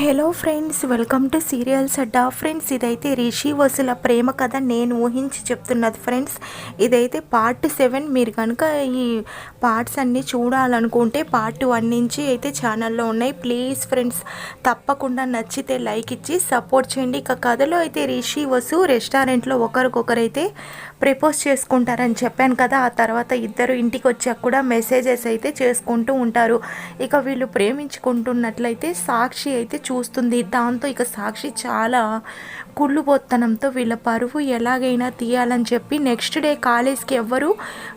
Hello friends welcome to serials Adda friends ఇదైతే రిషి వసుల ప్రేమ కథ నేను ఊహించి చెప్తున్నది ఫ్రెండ్స్. ఇదైతే పార్ట్ సెవెన్. మీరు కనుక ఈ పార్ట్స్ అన్నీ చూడాలనుకుంటే పార్ట్ వన్ నుంచి అయితే ఛానల్లో ఉన్నాయి. ప్లీజ్ ఫ్రెండ్స్ తప్పకుండా నచ్చితే లైక్ ఇచ్చి సపోర్ట్ చేయండి. ఇక కథలో అయితే రిషి వసు రెస్టారెంట్లో ఒకరికొకరైతే ప్రపోజ్ చేసుకుంటారని చెప్పాను కదా ఆ తర్వాత ఇద్దరు ఇంటికి వచ్చాక కూడా మెసేజెస్ అయితే చేసుకుంటూ ఉంటారు. ఇక వీళ్ళు ప్రేమించుకుంటున్నట్లయితే సాక్షి అయితే చూస్తుంది. దాంతో ఇక సాక్షి చాలా కుళ్ళుబొత్తనంతో వీళ్ళ పరువు ఎలాగైనా తీయాలని చెప్పి నెక్స్ట్ డే కాలేజ్కి ఎవ్వరు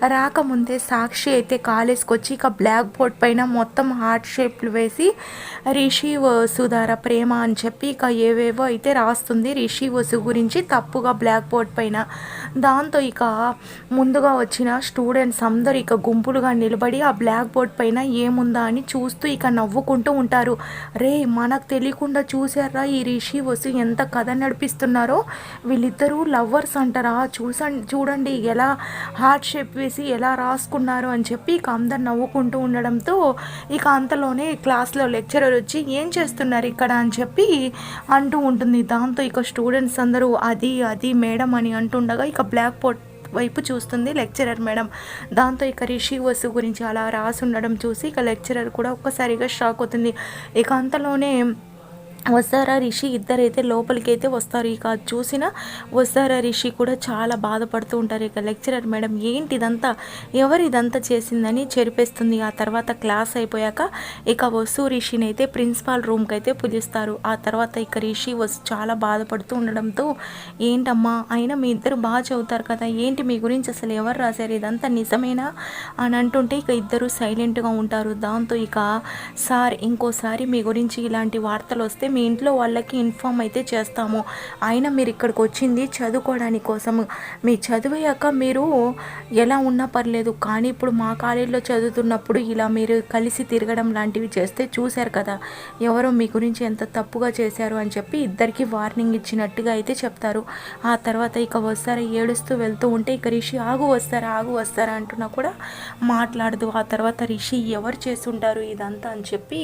రాకముందే సాక్షి అయితే కాలేజ్కి వచ్చి ఇక బ్లాక్ బోర్డ్ పైన మొత్తం హార్ట్ షేప్లు వేసి రిషి వసుధార ప్రేమ అని చెప్పి ఇక ఏవేవో అయితే రాస్తుంది. రిషి వసు గురించి తప్పుగా బ్లాక్ బోర్డ్ పైన దాంతో ఇక ముందుగా వచ్చిన స్టూడెంట్స్ అందరూ ఇక గుంపులుగా నిలబడి ఆ బ్లాక్ బోర్డ్ పైన ఏముందా అని చూస్తూ ఇక నవ్వుకుంటూ ఉంటారు. రే మనకు తెలియకుండా చూసారా ఈ రిషి వసు ఎంత కథ చూపిస్తున్నారో వీళ్ళిద్దరూ లవ్వర్స్ అంటారా? చూసండి చూడండి ఎలా హార్ట్ షేప్ వేసి ఎలా రాసుకున్నారు అని చెప్పి ఇక అందరు నవ్వుకుంటూ ఉండడంతో ఇక అంతలోనే క్లాస్లో లెక్చరర్ వచ్చి ఏం చేస్తున్నారు ఇక్కడ? అని చెప్పి అంటూ ఉంటుంది. దాంతో ఇక స్టూడెంట్స్ అందరూ అది అది మేడం అని అంటుండగా ఇక బ్లాక్ బోర్డ్ వైపు చూస్తుంది లెక్చరర్ మేడం. దాంతో ఇక రిషి వసు గురించి అలా రాసి ఉండడం చూసి ఇక లెక్చరర్ కూడా ఒక్కసారిగా షాక్ అవుతుంది. ఇక అంతలోనే వస్తారా రిషి? ఇద్దరైతే లోపలికి అయితే వస్తారు. ఇక చూసిన వస్తారా రిషి కూడా చాలా బాధపడుతూ ఉంటారు. ఇక లెక్చరర్ మేడం ఏంటి ఇదంతా ఎవరు ఇదంతా చేసిందని చెరిపేస్తుంది. ఆ తర్వాత క్లాస్ అయిపోయాక ఇక వసు రిషిని అయితే ప్రిన్సిపాల్ రూమ్కి అయితే పిలుస్తారు ఆ తర్వాత ఇక రిషి వసు చాలా బాధపడుతూ ఉండడంతో ఏంటమ్మా? అయినా మీ ఇద్దరు బాగా చదువుతారు కదా. ఏంటి మీ గురించి అసలు ఎవరు రాశారు? ఇదంతా నిజమేనా? అని అంటుంటే ఇక ఇద్దరు సైలెంట్గా ఉంటారు. దాంతో ఇక సార్ ఇంకోసారి మీ గురించి ఇలాంటి వార్తలు వస్తే మీ ఇంట్లో వాళ్ళకి ఇన్ఫామ్ అయితే చేస్తాము. అయినా మీరు ఇక్కడికి వచ్చింది చదువుకోవడానికి కోసం మీ చదివాక మీరు ఎలా ఉన్నా పర్లేదు కానీ ఇప్పుడు మా కాలేజీలో చదువుతున్నప్పుడు ఇలా మీరు కలిసి తిరగడం లాంటివి చేస్తే చూశారు కదా. ఎవరో మీ గురించి ఎంత తప్పుగా చేశారు అని చెప్పి ఇద్దరికి వార్నింగ్ ఇచ్చినట్టుగా అయితే చెప్తారు. ఆ తర్వాత ఇక వస్తారా ఏడుస్తూ వెళ్తూ ఉంటే ఇక రిషి ఆగు వస్తారా ఆగు వస్తారా అంటున్నా కూడా మాట్లాడదు. ఆ తర్వాత రిషి ఎవరు చేస్తుంటారు ఇదంతా అని చెప్పి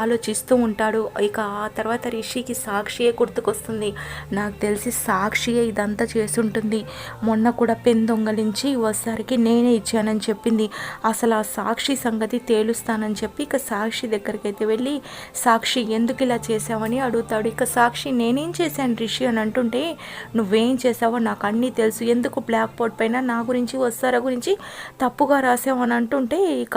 ఆలోచిస్తూ ఉంటాడు. ఇక ఆ తర్వాత రిషికి సాక్షియే గుర్తుకొస్తుంది. నాకు తెలిసి సాక్షియే ఇదంతా చేసుంటుంది. మొన్న కూడా పెన్ దొంగలించి ఒకసారికి నేనే ఇచ్చానని చెప్పింది. అసలు ఆ సాక్షి సంగతి తేలుస్తానని చెప్పి ఇక సాక్షి దగ్గరికి అయితే వెళ్ళి సాక్షి ఎందుకు ఇలా చేసావని అడుగుతాడు. ఇక సాక్షి నేనేం చేశాను రిషి? అని అంటుంటే నువ్వేం చేసావో నాకు అన్నీ తెలుసు. ఎందుకు బ్లాక్ బోర్డ్ పైన నా గురించి వస్తారా గురించి తప్పుగా రాసావని అంటుంటే ఇక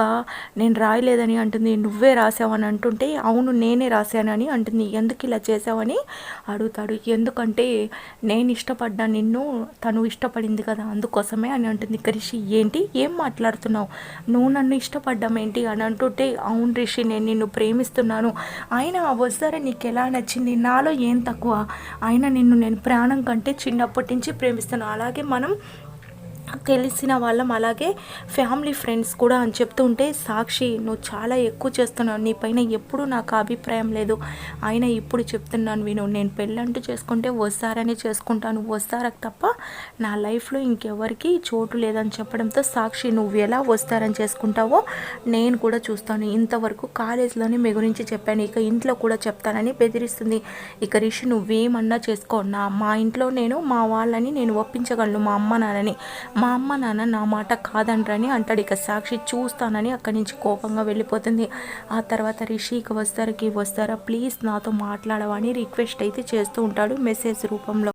నేను రాయలేదని అంటుంది. నువ్వే రాసావని అంటుంటే అవును నేనే రాశానని అంటుంది. ఎందుకు ఇలా చేసావని అడుగుతాడు. ఎందుకంటే నేను ఇష్టపడ్డా నిన్ను తను ఇష్టపడింది కదా అందుకోసమే అని అంటుంది ఇక రిషి ఏంటి? ఏం మాట్లాడుతున్నావు? నువ్వు నన్ను ఇష్టపడ్డాం ఏంటి అని అంటుంటే అవును రిషి నేను నిన్ను ప్రేమిస్తున్నాను. ఆయన వస్తారా నీకు ఎలా నచ్చింది? నాలో ఏం తక్కువ? ఆయన నిన్ను నేను ప్రాణం కంటే చిన్నప్పటి నుంచి ప్రేమిస్తాను అలాగే మనం తెలిసిన వాళ్ళం. అలాగే ఫ్యామిలీ ఫ్రెండ్స్ కూడా అని చెప్తుంటే సాక్షి నువ్వు చాలా ఎక్కువ చేస్తున్నావు. నీ పైన ఎప్పుడు నాకు అభిప్రాయం లేదు. అయినా ఇప్పుడు చెప్తున్నాను విను. నేను పెళ్ళంటూ చేసుకుంటే వస్తారని చేసుకుంటాను. వస్తారకు తప్ప నా లైఫ్లో ఇంకెవరికి చోటు లేదని చెప్పడంతో సాక్షి నువ్వు ఎలా వస్తారని చేసుకుంటావో నేను కూడా చూస్తాను. ఇంతవరకు కాలేజ్లోనే మీ గురించి చెప్పాను. ఇక ఇంట్లో కూడా చెప్తానని బెదిరిస్తుంది. ఇక రిషి నువ్వేమన్నా చేసుకో. నా మా ఇంట్లో నేను మా వాళ్ళని నేను ఒప్పించగలను. మా అమ్మ నాన్నని మా అమ్మ నాన్న నా మాట కాదండ్రని అంటాడు. ఇక సాక్షి చూస్తానని అక్కడి నుంచి కోపంగా వెళ్ళిపోతుంది. ఆ తర్వాత రిషి ఇక వస్తారకి వస్తారా ప్లీజ్ నాతో మాట్లాడవని రిక్వెస్ట్ అయితే చేస్తూ ఉంటాడు మెసేజ్ రూపంలో.